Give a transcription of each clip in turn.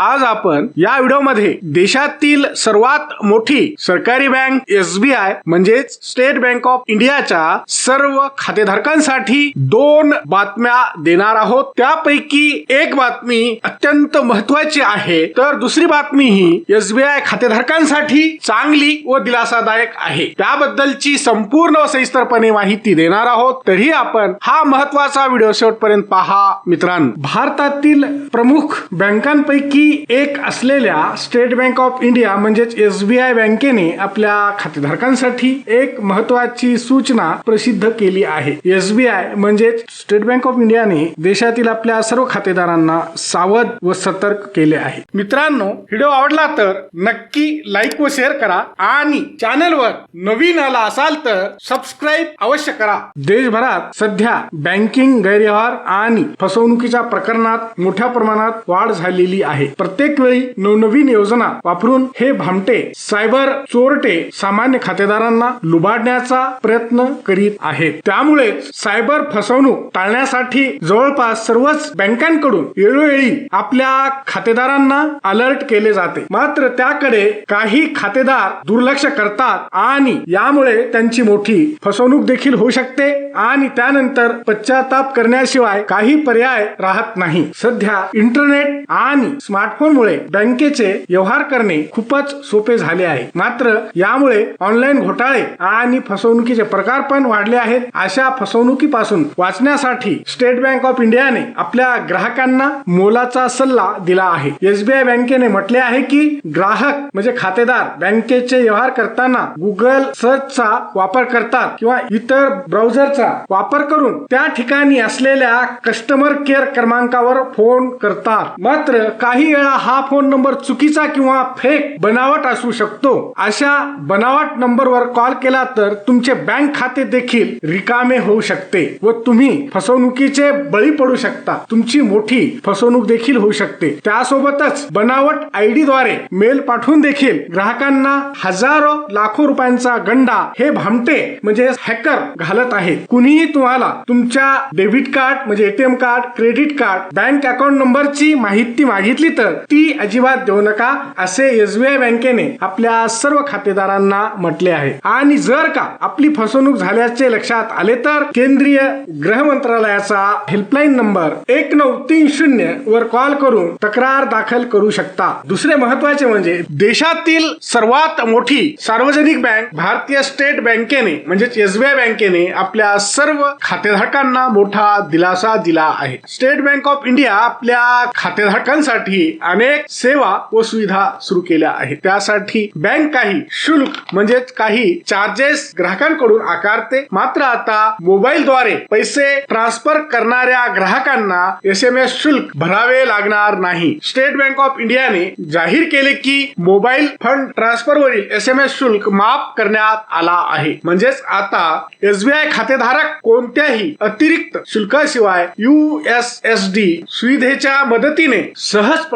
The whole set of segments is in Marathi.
आज आपण या व्हिडिओमध्ये देशातील सर्वात मोठी सरकारी बँक एसबीआय म्हणजेच स्टेट बँक ऑफ इंडियाच्या सर्व खातेधारकांसाठी दोन बातम्या देणार आहोत. त्यापैकी एक बातमी अत्यंत महत्वाची आहे. तर दुसरी बातमी ही एसबीआय खातेधारकांसाठी चांगली व दिलासादायक आहे. त्याबद्दलची संपूर्ण व सविस्तरपणे माहिती देणार आहोत. तरी आपण हा महत्त्वाचा व्हिडिओ शेवटपर्यंत पहा. मित्रांनो भारतातील प्रमुख बँकांपैकी एक असलेल्या स्टेट बँक ऑफ इंडिया म्हणजेच एसबीआय बँकेने आपल्या खातेधारकांसाठी एक महत्वाची सूचना प्रसिद्ध केली आहे. एसबीआय म्हणजेच स्टेट बँक ऑफ इंडियाने देशातील आपल्या सर्व खातेदारांना सावध व सतर्क केले आहे. मित्रांनो व्हिडिओ आवडला तर नक्की लाईक व शेअर करा आणि चॅनलवर नवीन आला असाल तर सबस्क्राईब अवश्य करा. देशभरात सध्या बँकिंग गैरव्यवहार आणि फसवणुकीच्या प्रकरणात मोठ्या प्रमाणात वाढ झालेली आहे. प्रत्येक वेळी नवनवीन योजना वापरून हे भामटे सायबर चोरटे सामान्य खातेदारांना लुबाडण्याचा प्रयत्न करीत आहेत. त्यामुळे सायबर फसवणूक टाळण्यासाठी जवळपास सर्वच बँकांकडून वेळोवेळी आपल्या खातेदारांना अलर्ट केले जाते. मात्र त्याकडे काही खातेदार दुर्लक्ष करतात आणि यामुळे त्यांची मोठी फसवणूक देखील होऊ शकते आणि त्यानंतर पश्चाताप करण्याशिवाय काही पर्याय राहत नाही. सध्या इंटरनेट आणि स्मार्ट स्मार्टफोनमुळे बँकेचे व्यवहार करणे खूपच सोपे झाले आहे. मात्र यामुळे ऑनलाईन घोटाळे आणि फसवणुकीचे प्रकार पण वाढले आहेत. अशा फसवणुकीपासून वाचण्यासाठी स्टेट बँक ऑफ इंडियाने आपल्या ग्राहकांना मोलाचा सल्ला दिला आहे. एसबीआय बँकेने म्हटले आहे की ग्राहक म्हणजे खातेदार बँकेचे व्यवहार करताना गुगल सर्चचा वापर करतात किंवा इतर ब्राउझरचा वापर करून त्या ठिकाणी असलेल्या कस्टमर केअर क्रमांकावर फोन करतात. मात्र काही वेळा हा फोन नंबर चुकीचा किंवा फेक बनावट असू शकतो. अशा बनावट नंबरवर कॉल केला तर तुमचे बँक खाते देखील रिकामे होऊ शकते व तुम्ही फसवणुकीचे बळी पडू शकता. तुमची मोठी फसवणूक देखील होऊ शकते. त्यासोबतच बनावट आयडी द्वारे मेल पाठवून देखील ग्राहकांना हजारो लाखो रुपयांचा गंडा हे भामटे म्हणजे हॅकर घालत आहेत. कुणीही तुम्हाला तुमच्या डेबिट कार्ड म्हणजे ATM card credit card bank account नंबरची माहिती मागितली तर ती अजिबात देऊ नका असे एसबीआय बँकेने आपल्या सर्व खातेदारांना म्हटले आहे. आणि जर का आपली फसवणूक झाल्याचे लक्षात आले तर केंद्रीय गृह मंत्रालयाचा हेल्पलाईन नंबर एक नऊ तीन शून्य वर कॉल करून तक्रार दाखल करू शकता. दुसरे महत्त्वाचे म्हणजे देशातील सर्वात मोठी सार्वजनिक बँक भारतीय स्टेट बँकेने म्हणजेच एसबीआय बँकेने आपल्या सर्व खातेधारकांना मोठा दिलासा दिला आहे. स्टेट बँक ऑफ इंडिया आपल्या खातेधारकांसाठी अनेक सेवा व सुविधा सुरू केल्या आहेत. त्यासाठी बँक काही शुल्क म्हणजेच काही चार्जेस ग्राहकांकडून आकारते. मात्र आता मोबाईलद्वारे पैसे ट्रान्सफर करणाऱ्या ग्राहकांना एस एम एस शुल्क भरावे लागणार नाही. स्टेट बँक ऑफ इंडियाने जाहीर केले की मोबाईल फंड ट्रान्सफर वरील एस एम एस शुल्क माफ करण्यात आला आहे. म्हणजेच आता एसबीआय खातेधारक कोणत्याही अतिरिक्त शुल्काशिवाय यू एस एस डी सुविधेच्या मदतीने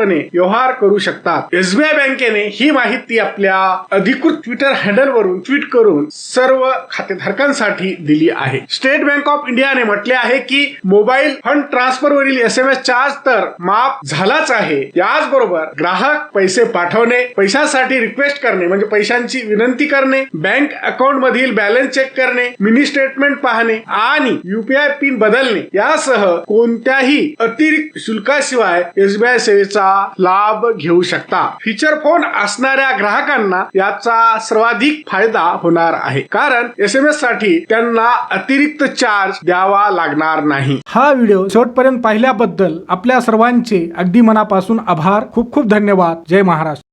सहजपणे व्यवहार करू शकतात. एसबीआय बँकेने ही माहिती आपल्या अधिकृत ट्विटर हँडल वरून ट्विट करून सर्व खातेधारकांसाठी दिली आहे. स्टेट बँक ऑफ इंडियाने म्हटले आहे की मोबाईल फंड ट्रान्सफर वरील एस एम एस चार्ज तर माफ झालाच आहे. याचबरोबर ग्राहक पैसे पाठवणे पैशासाठी रिक्वेस्ट करणे म्हणजे पैशांची विनंती करणे बँक अकाउंट मधील बॅलन्स चेक करणे मिनी स्टेटमेंट पाहणे आणि युपीआय पिन बदलणे. यासह कोणत्याही अतिरिक्त शुल्काशिवाय एसबीआय सेवेचा लाभ घेऊ शकता. फीचर फोन असणाऱ्या ग्राहकांना याचा सर्वाधिक फायदा होणार आहे. कारण एस एम एससाठी त्यांना अतिरिक्त चार्ज द्यावा लागणार नाही. हा व्हिडिओ शेवटपर्यंत पाहिल्याबद्दल आपल्या सर्वांचे अगदी मनापासून आभार. खूप खूप धन्यवाद. जय महाराष्ट्र.